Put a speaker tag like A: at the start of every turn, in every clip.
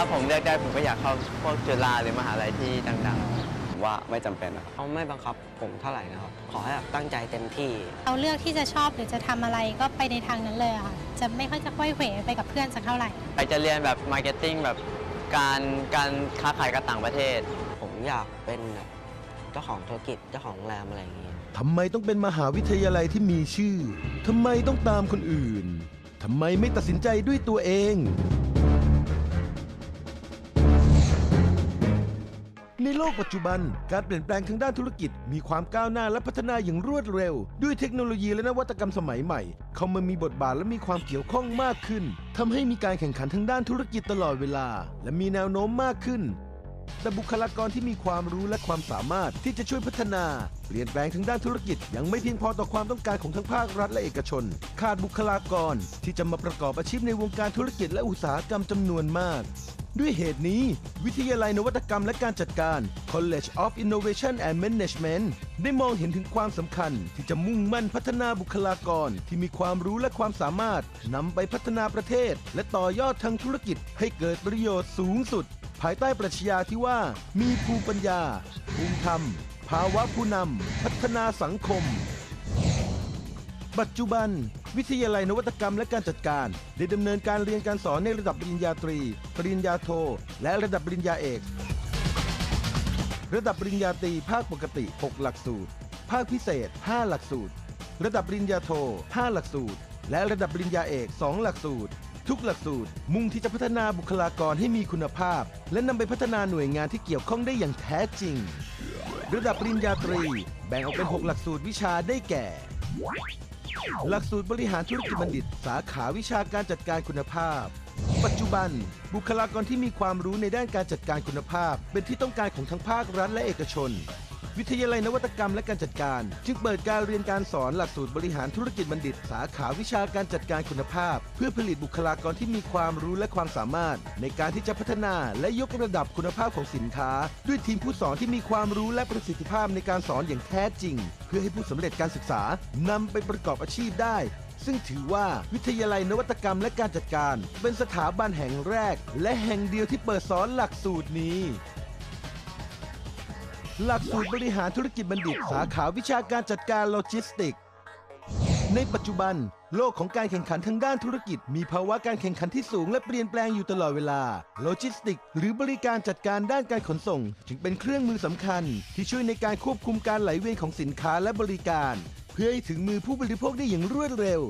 A: ถ้าผมเลือกได้ผมก็อยากเข้าพวกจุฬาหรือมหาลัยที่ดัง
B: ผมว่าไม่จำเป็นนะครับ
C: เขาไม่บังคับผมเท่าไหร่นะครับ ขอให้แบบตั้งใจเต็มที่
D: เราเลือกที่จะชอบหรือจะทำอะไรก็ไปในทางนั้นเลยอะค่ะ จะไม่ค่อยจะค่อยเขวไปกับเพื่อนสักเท่าไหร่
A: ๆไปจะเรียนแบบมาร์เก็ตติ้งแบบการการค้าขายกับต่างประเทศ
C: ผมอยากเป็นแบบเจ้าของธุรกิจเจ้าของโรงแรมอะไรอย่างนี้
E: ทำไมต้องเป็นมหาวิทยาลัยที่มีชื่อ ทำไมต้องตามคนอื่น ทำไมไม่ตัดสินใจด้วยตัวเอง ในโลกปัจจุบัน การเปลี่ยนแปลงทางด้านธุรกิจ มีความก้าวหน้าและพัฒนาอย่างรวดเร็ว ด้วยเทคโนโลยีและนวัตกรรมสมัยใหม่ เขามามีบทบาทและมีความเกี่ยวข้องมากขึ้นทำให้มีการแข่งขันทางด้านธุรกิจตลอดเวลา และมีแนวโน้มมากขึ้นแต่บุคลากรที่มีความรู้และความสามารถที่จะช่วยพัฒนา เปลี่ยนแปลงทางด้านธุรกิจ ยังไม่เพียงพอต่อความต้องการของทั้งภาครัฐและเอกชน ขาดบุคลากรที่จะมาประกอบอาชีพในวงการธุรกิจและอุตสาหกรรมจำนวนมาก ด้วยเหตุนี้ วิทยาลัยนวัตกรรมและการจัดการ College of Innovation and Management ได้มองเห็นถึงความสำคัญ ที่จะมุ่งมั่นพัฒนาบุคลากรที่มีความรู้และความสามารถนำไปพัฒนาประเทศ และต่อยอดทางธุรกิจให้เกิดประโยชน์สูงสุด ภายใต้ปรัชญาที่ว่า มีภูมิปัญญา ภูมิธรรม ภาวะผู้นำพัฒนาสังคม ปัจจุบัน วิทยาลัยนวัตกรรมและการจัดการ ได้ดำเนินการเรียนการสอนในระดับปริญญาตรี ปริญญาโท และระดับปริญญาเอก ระดับปริญญาตรีภาคปกติ 6 หลักสูตร ภาคพิเศษ 5 หลักสูตร ระดับปริญญาโท 5 หลักสูตร และระดับปริญญาเอก 2 หลักสูตร ทุกหลักสูตร มุ่งที่จะพัฒนาบุคลากรให้มีคุณภาพ และนำไปพัฒนาหน่วยงานที่เกี่ยวข้องได้อย่างแท้จริง ระดับปริญญาตรี แบ่งออกเป็น 6 หลักสูตรวิชาได้แก่ หลักสูตรบริหารธุรกิจบัณฑิต สาขาวิชาการจัดการคุณภาพ ปัจจุบัน บุคลากรที่มีความรู้ในด้านการจัดการคุณภาพ เป็นที่ต้องการของทั้งภาครัฐและเอกชน วิทยาลัยนวัตกรรมและการจัดการ จึงเปิดการเรียนการสอนหลักสูตรบริหารธุรกิจบัณฑิต สาขาวิชาการจัดการคุณภาพ เพื่อผลิตบุคลากรที่มีความรู้และความสามารถ ในการที่จะพัฒนาและยกระดับคุณภาพของสินค้า ด้วยทีมผู้สอนที่มีความรู้และประสิทธิภาพในการสอนอย่างแท้จริง เพื่อให้ผู้สำเร็จการศึกษานำไปประกอบอาชีพได้ซึ่งถือว่าวิทยาลัยนวัตกรรมและการจัดการ เป็นสถาบันแห่งแรก และแห่งเดียวที่เปิดสอนหลักสูตรนี้ หลักสูตรบริหารธุรกิจบัณฑิต สาขาวิชาการจัดการโลจิสติก ในปัจจุบัน โลกของการแข่งขันทางด้านธุรกิจ มีภาวะการแข่งขันที่สูงและเปลี่ยนแปลงอยู่ตลอดเวลา โลจิสติก หรือบริการจัดการด้านการขนส่ง จึงเป็นเครื่องมือสำคัญ ที่ช่วยในการควบคุมการไหลเวียนของสินค้าและบริการ พื่อให้ถึงมือผู้บริโภคได้อย่างรวดเร็ว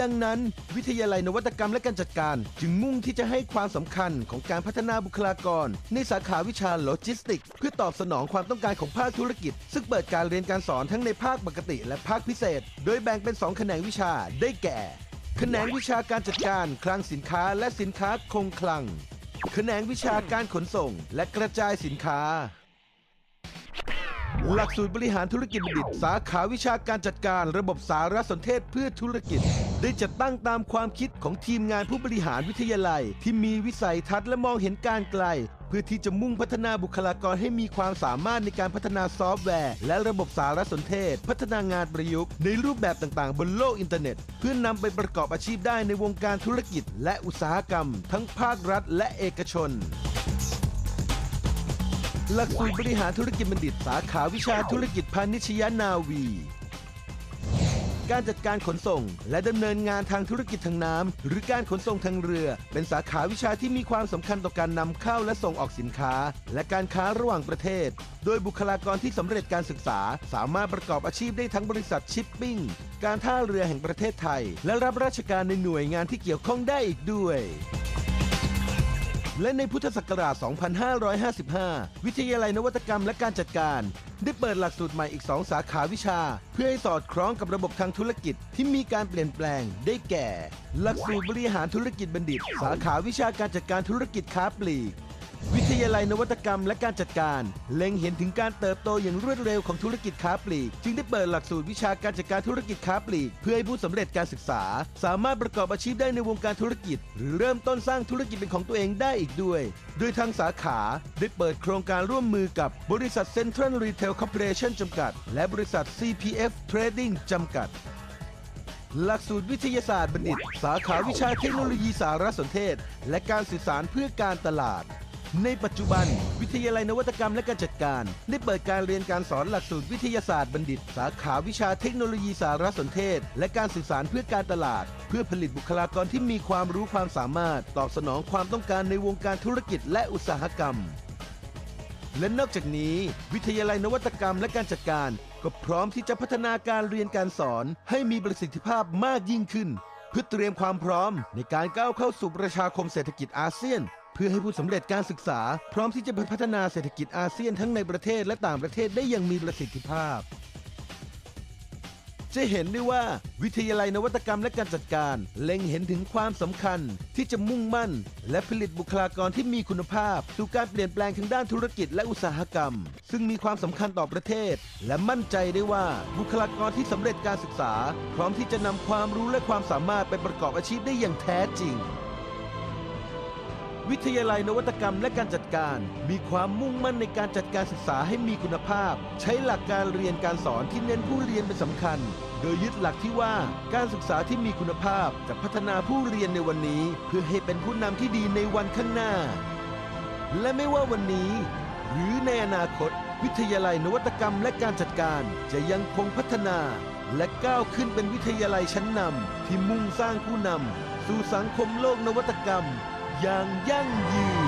E: ดังนั้น วิทยาลัยนวัตกรรมและการจัดการ จึงมุ่งที่จะให้ความสำคัญของการพัฒนาบุคลากร ในสาขาวิชาโลจิสติก เพื่อตอบสนองความต้องการของภาคธุรกิจ ซึ่งเปิดการเรียนการสอนทั้งในภาคปกติ และภาคพิเศษ โดยแบ่งเป็น 2 แขนงวิชาได้แก่ แขนงวิชาการจัดการ คลังสินค้า และสินค้าคงคลัง แขนงวิชาการขนส่ง และกระจายสินค้า หลักสูตรบริหารธุรกิจบัณฑิต สาขาวิชาการจัดการระบบสารสนเทศเพื่อธุรกิจ ได้จัดตั้งตามความคิดของทีมงานผู้บริหารวิทยาลัย ที่มีวิสัยทัศน์และมองเห็นการไกล เพื่อที่จะมุ่งพัฒนาบุคลากรให้มีความสามารถในการพัฒนาซอฟต์แวร์ และระบบสารสนเทศ พัฒนางานประยุกต์ในรูปแบบต่างๆ บนโลกอินเทอร์เน็ต เพื่อนนำไปประกอบอาชีพได้ในวงการธุรกิจ และอุตสาหกรรม ทั้งภาครัฐและเอกชน หลักสูตรบริหารธุรกิจบัณฑิตสาขาวิชาธุรกิจพาณิชยนาวี การจัดการขนส่ง และดำเนินงานทางธุรกิจทางน้ำหรือการขนส่งทางเรือ เป็นสาขาวิชาที่มีความสำคัญต่อการนำเข้าและส่งออกสินค้า และการค้าระหว่างประเทศ โดยบุคลากรที่สำเร็จการศึกษา สามารถประกอบอาชีพได้ทั้งบริษัทชิปปิ้งการท่าเรือแห่งประเทศไทย และรับราชการในหน่วยงานที่เกี่ยวข้องได้อีกด้วย และในพุทธศักราช 2555 วิทยาลัยนวัตกรรมและการจัดการ ได้เปิดหลักสูตรใหม่อีก 2 สาขาวิชา เพื่อให้สอดคล้องกับระบบทางธุรกิจที่มีการเปลี่ยนแปลงได้แก่ หลักสูตรบริหารธุรกิจบัณฑิต สาขาวิชาการจัดการธุรกิจค้าปลีก ยาลัยนวัตกรรมและการจัดการ เล็งเห็นถึงการเติบโตอย่างรวดเร็วของธุรกิจค้าปลีก จึงได้เปิดหลักสูตรวิชาการจัดการธุรกิจค้าปลีก เพื่อให้ผู้สำเร็จการศึกษา สามารถประกอบอาชีพได้ในวงการธุรกิจ หรือเริ่มต้นสร้างธุรกิจเป็นของตัวเองได้อีกด้วย โดยทางสาขาได้เปิดโครงการร่วมมือกับบริษัท Central Retail Corporation จำกัด และบริษัท CPF Trading จำกัดหลักสูตรวิทยาศาสตร์บัณฑิต สาขาวิชาเทคโนโลยีสารสนเทศ และการสื่อสารเพื่อการตลาด ในปัจจุบัน วิทยาลัยนวัตกรรมและการจัดการ ได้เปิดการเรียนการสอนหลักสูตรวิทยาศาสตร์บัณฑิต สาขาวิชาเทคโนโลยีสารสนเทศ และการสื่อสารเพื่อการตลาด เพื่อผลิตบุคลากรที่มีความรู้ความสามารถ ตอบสนองความต้องการในวงการธุรกิจและอุตสาหกรรม และนอกจากนี้ วิทยาลัยนวัตกรรมและการจัดการ ก็พร้อมที่จะพัฒนาการเรียนการสอนให้มีประสิทธิภาพมากยิ่งขึ้น เพื่อเตรียมความพร้อมในการก้าวเข้าสู่ประชาคมเศรษฐกิจอาเซียน พื่อให้ผู้สำเร็จการศึกษา พร้อมที่จะไปพัฒนาเศรษฐกิจอาเซียนทั้งในประเทศและต่างประเทศได้อย่างมีประสิทธิภาพ จะเห็นได้ว่า วิทยาลัยนวัตกรรมและการจัดการ เล็งเห็นถึงความสำคัญ ที่จะมุ่งมั่น และผลิตบุคลากรที่มีคุณภาพสู่การเปลี่ยนแปลงทางด้านธุรกิจและอุตสาหกรรม ซึ่งมีความสำคัญต่อประเทศ และมั่นใจได้ว่าบุคลากรที่สำเร็จการศึกษา พร้อมที่จะนำความรู้และความสามารถไปประกอบอาชีพได้อย่างแท้จริง วิทยาลัยนวัตกรรมและการจัดการ มีความมุ่งมั่นในการจัดการศึกษาให้มีคุณภาพ ใช้หลักการเรียนการสอนที่เน้นผู้เรียนเป็นสำคัญ โดยยึดหลักที่ว่าการศึกษาที่มีคุณภาพจะพัฒนาผู้เรียนในวันนี้ เพื่อให้เป็นผู้นำที่ดีในวันข้างหน้า และไม่ว่าวันนี้ หรือในอนาคต วิทยาลัยนวัตกรรมและการจัดการจะยังคงพัฒนา และก้าวขึ้นเป็นวิทยาลัยชั้นนำที่มุ่งสร้างผู้นำสู่สังคมโลกนวัตกรรม อย่างยั่งยืน